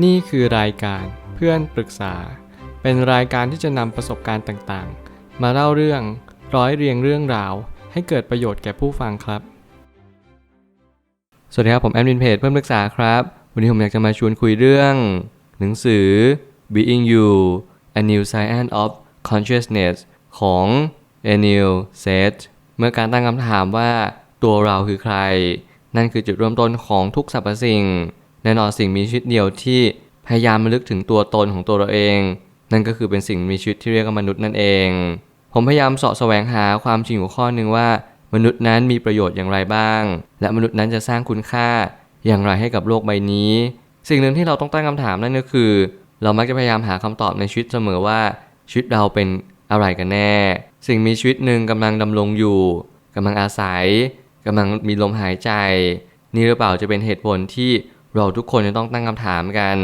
นี่คือรายการเพื่อนปรึกษา เป็นรายการที่จะนำประสบการณ์ต่างๆ มาเล่าเรื่องร้อยเรียงเรื่องราว ให้เกิดประโยชน์แก่ผู้ฟังครับ สวัสดีครับผมแอดมินเพจเพื่อนปรึกษาครับ วันนี้ผมอยากจะมาชวนคุยเรื่อง หนังสือ Being You A New Science of Consciousness ของ e n i l s e t เมื่อการตั้งคำถามว่าตัวเราคือใคร นั่นคือจุดเริ่มต้นของทุกสรรพสิ่ง แน่นอนสิ่งมีชีวิตเดียวที่พยายามระลึกถึงตัวตนของตัวเราเอง นั่นก็คือเป็นสิ่งมีชีวิตที่เรียกว่ามนุษย์นั่นเอง ผมพยายามเสาะแสวงหาความจริงหัวข้อหนึ่งว่า มนุษย์นั้นมีประโยชน์อย่างไรบ้าง และมนุษย์นั้นจะสร้างคุณค่าอย่างไรให้กับโลกใบนี้ สิ่งหนึ่งที่เราต้องตั้งคำถามนั่นก็คือ เรามักจะพยายามหาคำตอบในชีวิตเสมอว่าชีวิตเราเป็นอะไรกันแน่ สิ่งมีชีวิตหนึ่งกำลังดำรงอยู่กำลังอาศัยกำลังมีลมหายใจ นี่หรือเปล่าจะเป็นเหตุผลที่ เราทุกคนจะต้องตั้งคำถามกัน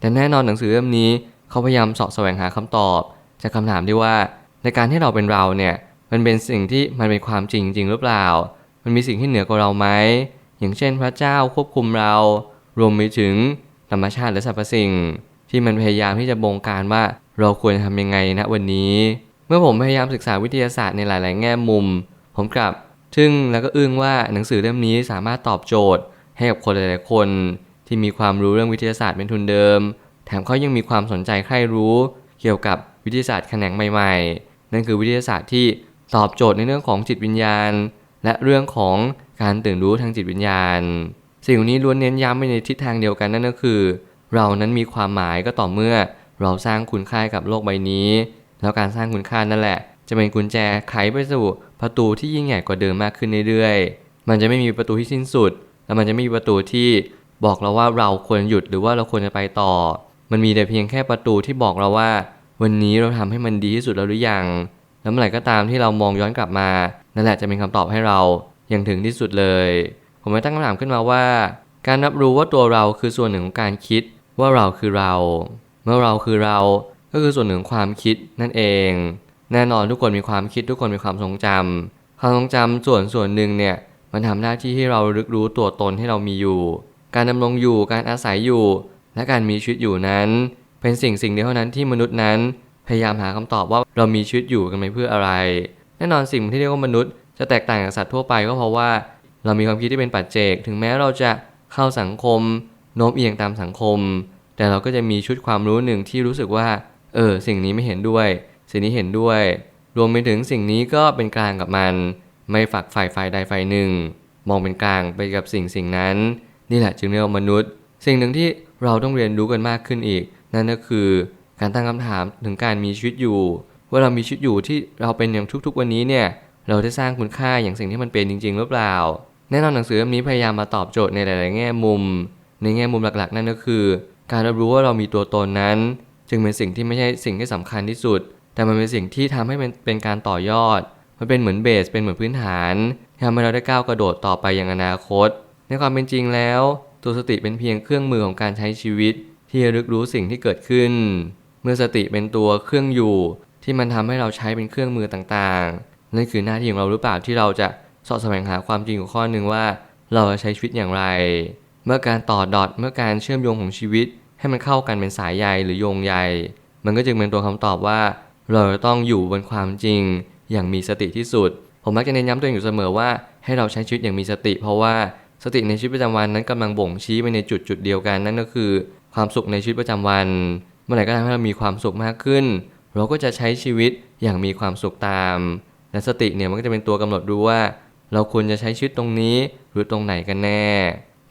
แต่แน่นอนหนังสือเล่มนี้เขาพยายามสาะแสวงหาคำตอบ จากคำถามที่ว่าในการที่เราเป็นเราเนี่ยมันเป็นสิ่งที่มันเป็นความจริงจริงหรือเปล่า มันมีสิ่งที่เหนือกว่าเราไหมอย่างเช่นพระเจ้าควบคุมเรา รวมไปถึงธรรมชาติและสรรพสิ่ง ที่มันพยายามที่จะบงการว่าเราควรทำยังไงณวันนี้ เมื่อผมพยายามศึกษาวิทยาศาสตร์ในหลาย ๆ แง่มุม ผมกลับทึ่งแล้วก็อึ้งว่าหนังสือเล่มนี้สามารถตอบโจทย์ให้กับคนหลาย ๆ คน ที่มีความรู้เรื่องวิทยาศาสตร์เป็นทุนเดิม แถมเขายังมีความสนใจใคร่รู้เกี่ยวกับวิทยาศาสตร์แขนงใหม่ๆ นั่นคือวิทยาศาสตร์ที่ตอบโจทย์ในเรื่องของจิตวิญญาณ และเรื่องของการตื่นรู้ทางจิตวิญญาณ สิ่งนี้ล้วนเน้นย้ำไปในทิศทางเดียวกันนั่นก็คือ เรานั้นมีความหมายก็ต่อเมื่อเราสร้างคุณค่ากับโลกใบนี้ แล้วการสร้างคุณค่านั่นแหละ จะเป็นกุญแจไขไปสู่ประตูที่ยิ่งใหญ่กว่าเดิมมากขึ้นเรื่อยๆ มันจะไม่มีประตูที่สิ้นสุด และมันจะไม่มีประตูที่ บอกเราว่าเราควรหยุดหรือว่าเราควรจะไปต่อ มันมีแต่เพียงแค่ประตูที่บอกเราว่า วันนี้เราทำให้มันดีที่สุดแล้วหรือยังแล้วเมื่อไหร่ก็ตามที่เรามองย้อนกลับมา นั่นแหละจะเป็นคำตอบให้เราอย่างถึงที่สุดเลย ผมเลยตั้งคำถามขึ้นมาว่า การรับรู้ว่าตัวเราคือส่วนหนึ่งของการคิดว่าเราคือเรา เมื่อเราคือเราก็คือส่วนหนึ่งของความคิดนั่นเอง แน่นอนทุกคนมีความคิดทุกคนมีความทรงจำความทรงจำส่วนส่วนหนึ่งเนี่ยมันทำหน้าที่ให้เรารึกรู้ตัวตนที่เรามีอยู่ การดำรงอยู่การอาศัยอยู่ และการมีชีวิตอยู่นั้น เป็นสิ่งสิ่งเดียวเท่านั้นที่มนุษย์นั้น พยายามหาคำตอบว่าเรามีชีวิตอยู่กันไปเพื่ออะไร แน่นอนสิ่งที่เรียกว่ามนุษย์ จะแตกต่างจากสัตว์ทั่วไปก็เพราะว่า เรามีความคิดที่เป็นปัจเจก ถึงแม้เราจะเข้าสังคมโน้มเอียงตามสังคม แต่เราก็จะมีชุดความรู้หนึ่งที่รู้สึกว่า เออ สิ่งนี้ไม่เห็นด้วย สิ่งนี้เห็นด้วย รวมไปถึงสิ่งนี้ก็เป็นกลางกับมัน ไม่ฝักฝ่ายฝ่ายใดฝ่ายหนึ่ง มองเป็นกลางไปกับสิ่งสิ่งนั้น นี่แหละจึงเรียกว่ามนุษย์ สิ่งหนึ่งที่เราต้องเรียนรู้กันมากขึ้นอีก นั่นก็คือการตั้งคำถามถึงการมีชีวิตอยู่ ว่าเรามีชีวิตอยู่ที่เราเป็นอย่างทุกๆ วันนี้เนี่ยเราได้สร้างคุณค่าอย่างสิ่งที่มันเป็นจริง ๆ หรือเปล่า แน่นอนหนังสือเล่มนี้พยายามมาตอบโจทย์ในหลาย ๆ แง่มุม ในแง่มุมหลักๆ นั่นก็คือ การรับรู้ว่าเรามีตัวตนนั้น จึงเป็นสิ่งที่ไม่ใช่สิ่งที่สำคัญที่สุด แต่มันเป็นสิ่งที่ทำให้มันเป็นการต่อยอด มันเป็นเหมือนเบสเป็นเหมือนพื้นฐานทำให้เราได้ก้าวกระโดดต่อไปอย่างอนาคต ความเป็นจริงแล้ว ตัวสติเป็นเพียงเครื่องมือของการใช้ชีวิต ที่จะรึกรู้สิ่งที่เกิดขึ้น เมื่อสติเป็นตัวเครื่องอยู่ ที่มันทำให้เราใช้เป็นเครื่องมือต่างๆ นั่นคือหน้าที่ของเราหรือเปล่าที่เราจะสาะแสวงหาความจริงของข้อหนึ่งว่า เราจะใช้ชีวิตอย่างไร เมื่อการต่อดอทเมื่อการเชื่อมโยงของชีวิต ให้มันเข้ากันเป็นสายใยหรือโยงใย มันก็จึงเป็นตัวคำตอบว่า เราจะต้องอยู่บนความจริง อย่างมีสติที่สุด ผมมักจะเน้นย้ำตัวเองอยู่เสมอว่าให้เราใช้ชีวิตอย่างมีสติ เพราะว่า สติในชีวิตประจำวันนั้นกำลังบ่งชี้ไปในจุดจุดเดียวกันนั่นก็คือ ความสุขในชีวิตประจำวัน เมื่อไหร่ก็ตามที่เรามีความสุขมากขึ้น เราก็จะใช้ชีวิตอย่างมีความสุขตาม และสติเนี่ยมันก็จะเป็นตัวกำหนดรู้ว่า เราควรจะใช้ชีวิตตรงนี้หรือตรงไหนกันแน่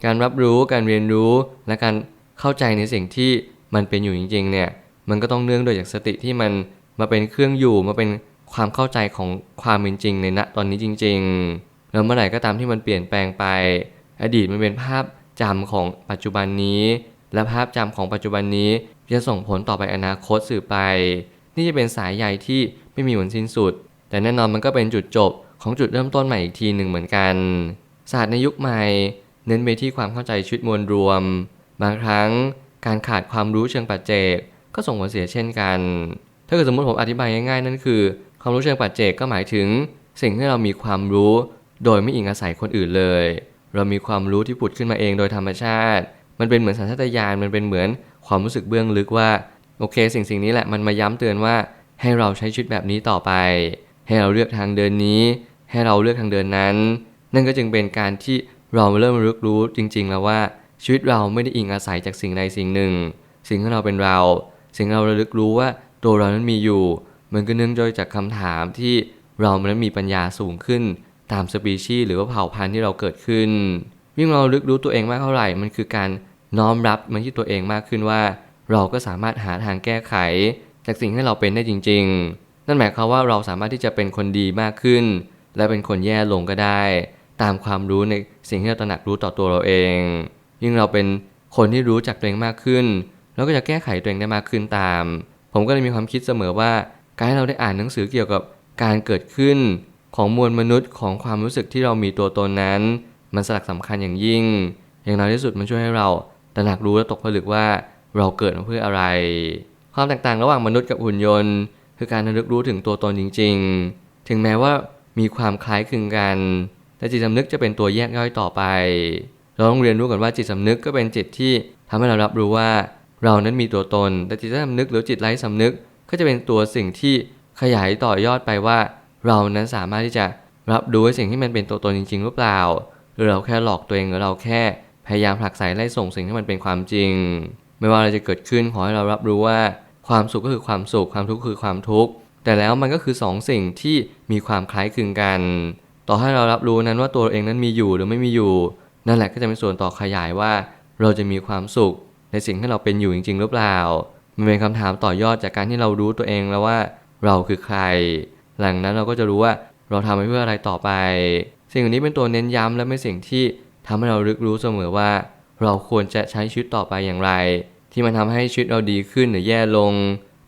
การรับรู้การเรียนรู้และการเข้าใจในสิ่งที่มันเป็นอยู่จริงๆเนี่ยมันก็ต้องเนื่องโดยจากสติที่มันมาเป็นเครื่องอยู่มาเป็นความเข้าใจของความเป็นจริงในณตอนนี้จริง ๆ แล้วเมื่อไหร่ก็ตามที่มันเปลี่ยนแปลงไป อดีตมันเป็นภาพจำของปัจจุบันนี้ และภาพจำของปัจจุบันนี้จะส่งผลต่อไปอนาคตสื่อไป นี่จะเป็นสายใยที่ไม่มีวันสิ้นสุด แต่แน่นอนมันก็เป็นจุดจบของจุดเริ่มต้นใหม่อีกทีหนึ่งเหมือนกัน ศาสตร์ในยุคใหม่ เน้นไปที่ความเข้าใจชีวิตมวลรวม บางครั้งการขาดความรู้เชิงปัจเจก ก็ส่งผลเสียเช่นกัน ถ้าเกิดสมมติผมอธิบายง่ายๆนั่นคือ ความรู้เชิงปัจเจกก็หมายถึง สิ่งที่เรามีความรู้ โดยไม่อิงอาศัยคนอื่นเลย เรามีความรู้ที่ผุดขึ้นมาเองโดยธรรมชาติ มันเป็นเหมือนสัญชาตญาณมันเป็นเหมือนความรู้สึกเบื้องลึกว่า โอเค สิ่งสิ่งนี้แหละมันมาย้ำเตือนว่าให้เราใช้ชีวิตแบบนี้ต่อไป ให้เราเลือกทางเดินนี้ ให้เราเลือกทางเดินนั้น นั่นก็จึงเป็นการที่เราเริ่มรู้รู้จริง ๆ แล้วว่าชีวิตเราไม่ได้อิงอาศัยจากสิ่งใดสิ่งหนึ่ง สิ่งที่เราเป็นเรา สิ่งที่เราระลึกรู้ว่าตัวเรานั้นมีอยู่ มันก็เนื่องโดยจากคำถามที่เรานั้นมีปัญญาสูงขึ้น ตามสปีชีส์หรือว่าเผ่าพันธุ์ที่เราเกิดขึ้น ยิ่งเราลึกรู้ตัวเองมากเท่าไหร่ มันคือการน้อมรับมันที่ตัวเองมากขึ้นว่า เราก็สามารถหาทางแก้ไข จากสิ่งที่เราเป็นได้จริง ๆ นั่นหมายความว่าเราสามารถที่จะเป็นคนดีมากขึ้น และเป็นคนแย่ลงก็ได้ ตามความรู้ในสิ่งที่เราตระหนักรู้ต่อตัวเราเอง ยิ่งเราเป็นคนที่รู้จักตัวเองมากขึ้นเราก็จะแก้ไขตัวเองได้มากขึ้นตาม ผมก็เลยมีความคิดเสมอว่า การให้เราได้อ่านหนังสือเกี่ยวกับการเกิดขึ้น ของมวลมนุษย์ของความรู้สึกที่เรามีตัวตนนั้น มันสลักสำคัญอย่างยิ่ง อย่างน้อยที่สุดมันช่วยให้เราตระหนักรู้และตกผลึกว่าเราเกิดมาเพื่ออะไร ความแตกต่างระหว่างมนุษย์กับหุ่นยนต์ คือการระลึกรู้ถึงตัวตนจริง ๆ ถึงแม้ว่ามีความคล้ายคลึงกัน แต่จิตสำนึกจะเป็นตัวแยกย่อยต่อไป เราต้องเรียนรู้กันว่าจิตสำนึกก็เป็นจิตที่ทำให้เรารับรู้ว่าเรานั้นมีตัวตน แต่จิตสำนึกหรือจิตไร้สำนึกก็จะเป็นตัวสิ่งที่ขยายต่อยอดไปว่า เรานั้นสามารถที่จะรับรู้สิ่งที่มันเป็นตัวตนจริง ๆ หรือเปล่า หรือเราแค่หลอกตัวเองหรือเราแค่พยายามผลักไสไล่ส่งสิ่งที่มันเป็นความจริง ไม่ว่าอะไรจะเกิดขึ้นขอให้เรารับรู้ว่า ความสุขก็คือความสุขความทุกข์คือความทุกข์แต่แล้วมันก็คือสองสิ่งที่มีความคล้ายคลึงกัน ต่อให้เรารับรู้นั้นว่าตัวเองนั้นมีอยู่หรือไม่มีอยู่ นั่นแหละก็จะเป็นส่วนต่อขยายว่า เราจะมีความสุขในสิ่งที่เราเป็นอยู่จริง ๆ หรือเปล่า มันเป็นคำถามต่อยอดจากการที่เรารู้ตัวเองแล้วว่า เราคือใคร หลังนั้นเราก็จะรู้ว่าเราทำไปเพื่ออะไรต่อไป สิ่งเหล่านี้เป็นตัวเน้นย้ำและเป็นสิ่งที่ทำให้เราลึกรู้เสมอว่า เราควรจะใช้ชีวิตต่อไปอย่างไร ที่มันทำให้ชีวิตเราดีขึ้นหรือแย่ลง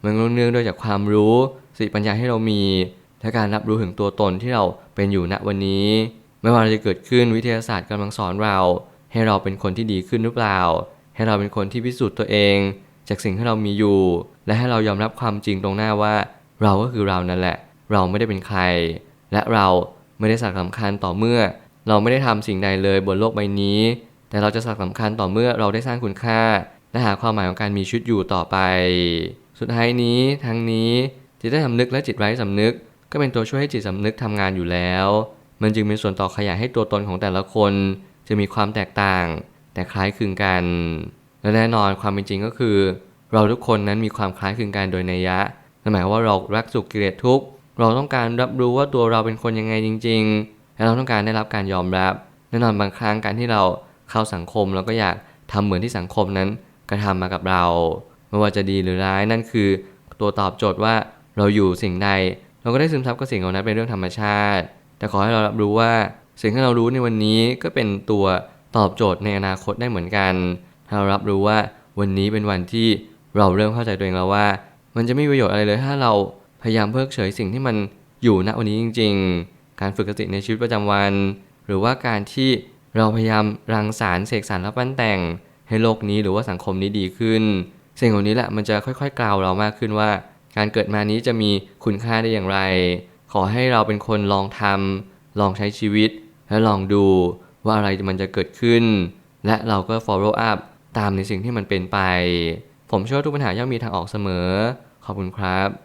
มันเนื่องด้วยจากความรู้สติปัญญาที่เรามีและการรับรู้ถึงตัวตนที่เราเป็นอยู่ณวันนี้ ไม่ว่าจะเกิดขึ้นวิทยาศาสตร์กำลังสอนเรา ให้เราเป็นคนที่ดีขึ้นหรือเปล่า ให้เราเป็นคนที่พิสูจน์ตัวเอง จากสิ่งที่เรามีอยู่ และให้เรายอมรับความจริงตรงหน้าว่า เราก็คือเรานั่นแหละ เราไม่ได้เป็นใคร และเราไม่ได้สักสำคัญต่อเมื่อ เราไม่ได้ทำสิ่งใดเลยบนโลกใบนี้ แต่เราจะสักสำคัญต่อเมื่อเราได้สร้างคุณค่า และหาความหมายของการมีชีวิตอยู่ต่อไป สุดท้ายนี้ทั้งนี้จิตใต้สำนึกและจิตไร้สำนึก ก็เป็นตัวช่วยให้จิตสำนึกทำงานอยู่แล้ว มันจึงเป็นส่วนต่อขยายให้ตัวตนของแต่ละคน จะมีความแตกต่าง แต่คล้ายคลึงกัน และแน่นอนความเป็นจริงก็คือ เราทุกคนนั้นมีความคล้ายคลึงกันโดยนัยยะนั่นหมายความว่าเรารักสุขเกลียดทุกข์ เราต้องการรับรู้ว่าตัวเราเป็นคนยังไงจริง ๆ และเราต้องการได้รับการยอมรับแน่นอนบางครั้งการที่เราเข้าสังคมเราก็อยากทำเหมือนที่สังคมนั้นกระทำมากับเรา ไม่ว่าจะดีหรือร้ายนั่นคือ ตัวตอบโจทย์ว่าเราอยู่สิ่งใด เราก็ได้ซึมซับกับสิ่งเหล่านั้นเป็นเรื่องธรรมชาติ แต่ขอให้เรารับรู้ว่าสิ่งที่เรารู้ในวันนี้ก็เป็นตัวตอบโจทย์ในอนาคตได้เหมือนกันถ้าเรารับรู้ว่าวันนี้เป็นวันที่เราเริ่มเข้าใจตัวเองแล้วว่า มันจะไม่มีประโยชน์อะไรเลยถ้าเรา พยายามเพิกเฉยสิ่งที่มันอยู่ณวันนี้จริง ๆ การฝึกสติในชีวิตประจำวัน หรือว่าการที่เราพยายามรังสรรค์เสกสรรและปั้นแต่ง ให้โลกนี้หรือว่าสังคมนี้ดีขึ้น สิ่งเหล่านี้แหละมันจะค่อยๆกล่าวเรามากขึ้นว่า การเกิดมานี้จะมีคุณค่าได้อย่างไร ขอให้เราเป็นคนลองทำลองใช้ชีวิต และลองดูว่าอะไรมันจะเกิดขึ้น และเราก็ follow up ตามในสิ่งที่มันเป็นไป ผมเชื่อว่าทุกปัญหาย่อมมีทางออกเสมอ ขอบคุณครับ